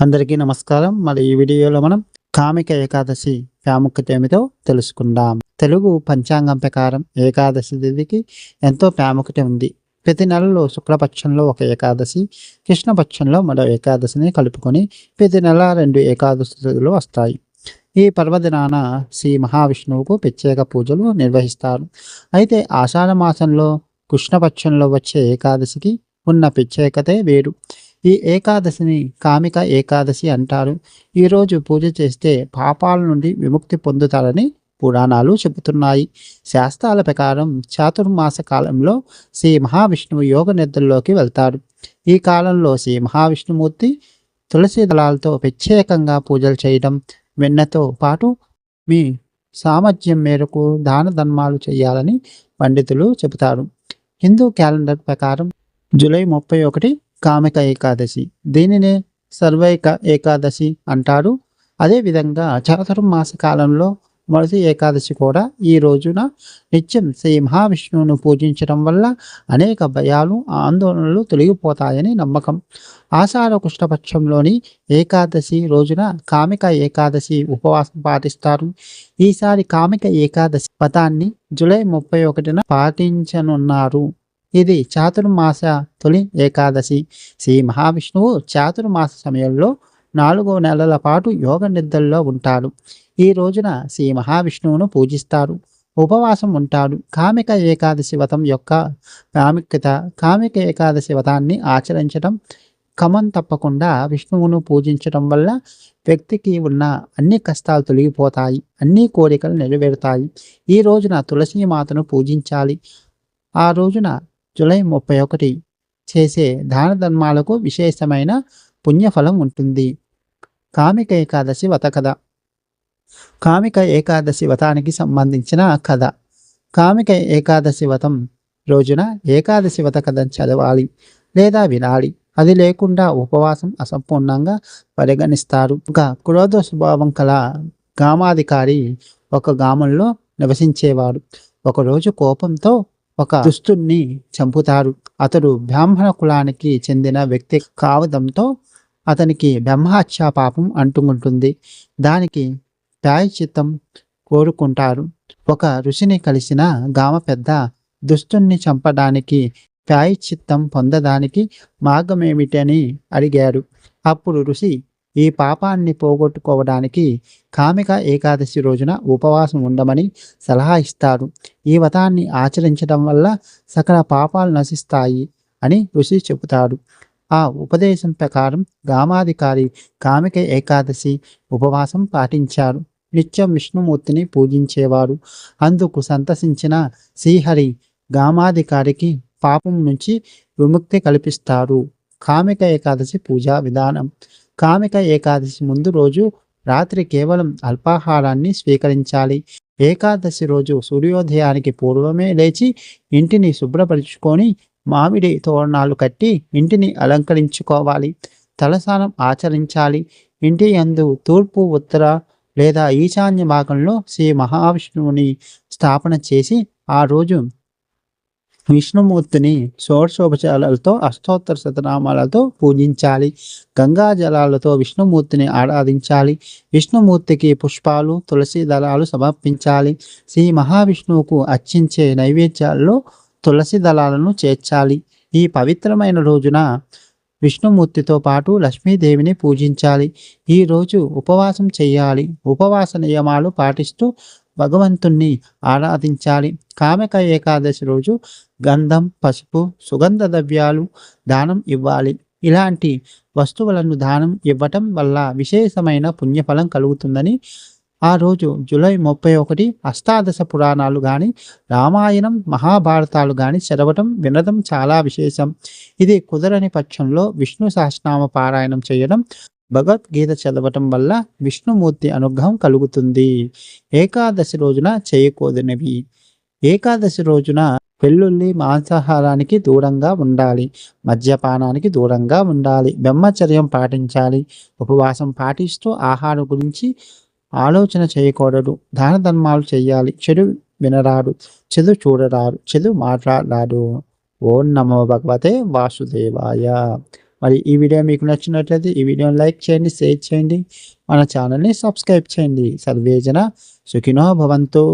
అందరికీ నమస్కారం. మరి ఈ వీడియోలో మనం కామిక ఏకాదశి ప్రాముఖ్యత ఏమిటో తెలుసుకుందాం. తెలుగు పంచాంగం ప్రకారం ఏకాదశి తిథికి ఎంతో ప్రాముఖ్యత ఉంది. ప్రతి నెలలో శుక్లపక్షంలో ఒక ఏకాదశి కృష్ణపక్షంలో మరో ఏకాదశిని కలుపుకొని ప్రతి నెల రెండు ఏకాదశి తిథులు వస్తాయి. ఈ పర్వదినాన శ్రీ మహావిష్ణువుకు ప్రత్యేక పూజలు నిర్వహిస్తారు. అయితే ఆషాఢ మాసంలో కృష్ణపక్షంలో వచ్చే ఏకాదశికి ఉన్న ప్రత్యేకతే వేరు. ఈ ఏకాదశిని కామిక ఏకాదశి అంటారు. ఈరోజు పూజ చేస్తే పాపాల నుండి విముక్తి పొందుతారని పురాణాలు చెబుతున్నాయి. శాస్త్రాల ప్రకారం చాతుర్మాస కాలంలో శ్రీ మహావిష్ణువు యోగ నిద్రలోకి వెళ్తాడు. ఈ కాలంలో శ్రీ మహావిష్ణుమూర్తి తులసి దళాలతో ప్రత్యేకంగా పూజలు చేయడం వెన్నతో పాటు మీ సామర్థ్యం మేరకు దాన ధర్మాలు చేయాలని పండితులు చెబుతారు. హిందూ క్యాలెండర్ ప్రకారం జూలై ముప్పై ఒకటి కామిక ఏకాదశి. దీనినే సర్వైక ఏకాదశి అంటారు. అదేవిధంగా చాతుర్మాస కాలంలో మొదటి ఏకాదశి కూడా ఈ రోజున నిత్యం శ్రీ మహావిష్ణువును పూజించడం వల్ల అనేక భయాలు ఆందోళనలు తొలగిపోతాయని నమ్మకం. ఆషాఢ కృష్ణపక్షంలోని ఏకాదశి రోజున కామిక ఏకాదశి ఉపవాసం పాటిస్తారు. ఈసారి కామిక ఏకాదశి పదాన్ని జూలై ముప్పై ఒకటిన పాటించనున్నారు. ఇది చాతుర్మాస తొలి ఏకాదశి. శ్రీ మహావిష్ణువు చాతుర్మాస సమయంలో నాలుగో నెలల పాటు యోగ నిద్రలో ఉంటాడు. ఈ రోజున శ్రీ మహావిష్ణువును పూజిస్తారు. ఉపవాసం ఉంటాడు. కామిక ఏకాదశి వ్రతం యొక్క ప్రాముఖ్యత కామిక ఏకాదశి వ్రతాన్ని ఆచరించడం క్రమం తప్పకుండా విష్ణువును పూజించడం వల్ల వ్యక్తికి ఉన్న అన్ని కష్టాలు తొలగిపోతాయి. అన్ని కోరికలు నెరవేరుతాయి. ఈ రోజున తులసి మాతను పూజించాలి. ఆ రోజున జూలై ముప్పై ఒకటి చేసే దాన ధర్మాలకు విశేషమైన పుణ్యఫలం ఉంటుంది. కామిక ఏకాదశి వత కథ. కామిక ఏకాదశి వ్రతానికి సంబంధించిన కథ. కామిక ఏకాదశి వ్రతం రోజున ఏకాదశి వ్రత కథ చదవాలి లేదా వినాలి. అది లేకుండా ఉపవాసం అసంపూర్ణంగా పరిగణిస్తారు. ఒక క్రోధ స్వభావం కల గామాధికారి ఒక గామంలో నివసించేవాడు. ఒకరోజు కోపంతో ఒక దుస్తుణ్ణి చంపుతారు. అతడు బ్రాహ్మణ కులానికి చెందిన వ్యక్తి కావడంతో అతనికి బ్రహ్మహత్య పాపం అంటుకుంటుంది. దానికి ప్రాయచిత్తం కోరుకుంటారు. ఒక ఋషిని కలిసిన గామ పెద్ద దుస్తుణ్ణి చంపడానికి ప్రాయచిత్తం పొందడానికి మార్గమేమిటని అడిగాడు అప్పుడు ఋషి ఈ పాపాన్ని పోగొట్టుకోవడానికి కామిక ఏకాదశి రోజున ఉపవాసం ఉండమని సలహా ఇస్తారు ఈ వ్రతాన్ని ఆచరించడం వల్ల సకల పాపాలు నశిస్తాయి అని ఋషి చెబుతాడు. ఆ ఉపదేశం ప్రకారం గ్రామాధికారి కామిక ఏకాదశి ఉపవాసం పాటించారు నిత్యం విష్ణుమూర్తిని పూజించేవాడు అందుకు సంతసించిన శ్రీహరి గ్రామాధికారికి పాపం నుంచి విముక్తి కల్పిస్తారు కామిక ఏకాదశి పూజా విధానం. కామిక ఏకాదశి ముందు రోజు రాత్రి కేవలం అల్పాహారాన్ని స్వీకరించాలి. ఏకాదశి రోజు సూర్యోదయానికి పూర్వమే లేచి ఇంటిని శుభ్రపరుచుకొని మామిడి తోరణాలు కట్టి ఇంటిని అలంకరించుకోవాలి. తలస్నానం ఆచరించాలి. ఇంటి యందు తూర్పు ఉత్తర లేదా ఈశాన్య భాగంలో శ్రీ మహావిష్ణువుని స్థాపన చేసి ఆ రోజు విష్ణుమూర్తిని షోడశోపచారాలతో అష్టోత్తర శతనామాలతో పూజించాలి. గంగా జలాలతో విష్ణుమూర్తిని ఆరాధించాలి. విష్ణుమూర్తికి పుష్పాలు తులసి దళాలు సమర్పించాలి. శ్రీ మహావిష్ణువుకు అర్చించే నైవేద్యాల్లో తులసి దళాలను చేర్చాలి. ఈ పవిత్రమైన రోజున విష్ణుమూర్తితో పాటు లక్ష్మీదేవిని పూజించాలి. ఈరోజు ఉపవాసం చేయాలి. ఉపవాస నియమాలు పాటిస్తూ భగవంతుణ్ణి ఆరాధించాలి. కామిక ఏకాదశి రోజు గంధం పసుపు సుగంధ ద్రవ్యాలు దానం ఇవ్వాలి. ఇలాంటి వస్తువులను దానం ఇవ్వటం వల్ల విశేషమైన పుణ్యఫలం కలుగుతుందని ఆ రోజు జూలై ముప్పై ఒకటి అష్టాదశ పురాణాలు కానీ రామాయణం మహాభారతాలు కానీ చదవటం వినడం చాలా విశేషం. ఇది కుదరని పక్షంలో విష్ణు సహస్రనామ పారాయణం చేయడం భగవద్గీత చదవటం వల్ల విష్ణుమూర్తి అనుగ్రహం కలుగుతుంది. ఏకాదశి రోజున చేయకూడనివి. ఏకాదశి రోజున వెల్లుల్లి మాంసాహారానికి దూరంగా ఉండాలి. మద్యపానానికి దూరంగా ఉండాలి. బ్రహ్మచర్యం పాటించాలి. ఉపవాసం పాటిస్తూ ఆహారం గురించి ఆలోచన చేయకూడదు. దాన ధర్మాలు చేయాలి. చెడు వినరాడు చెడు చూడరాడు చెడు మాట్లాడరాడు ఓం నమో భగవతే వాసుదేవాయ. మరి ఈ వీడియో మీకు నచ్చినట్లయితే ఈ వీడియోని లైక్ చేయండి షేర్ చేయండి. మన ఛానల్ని సబ్స్క్రైబ్ చేయండి. సర్వేజన సుఖినో భవంతు.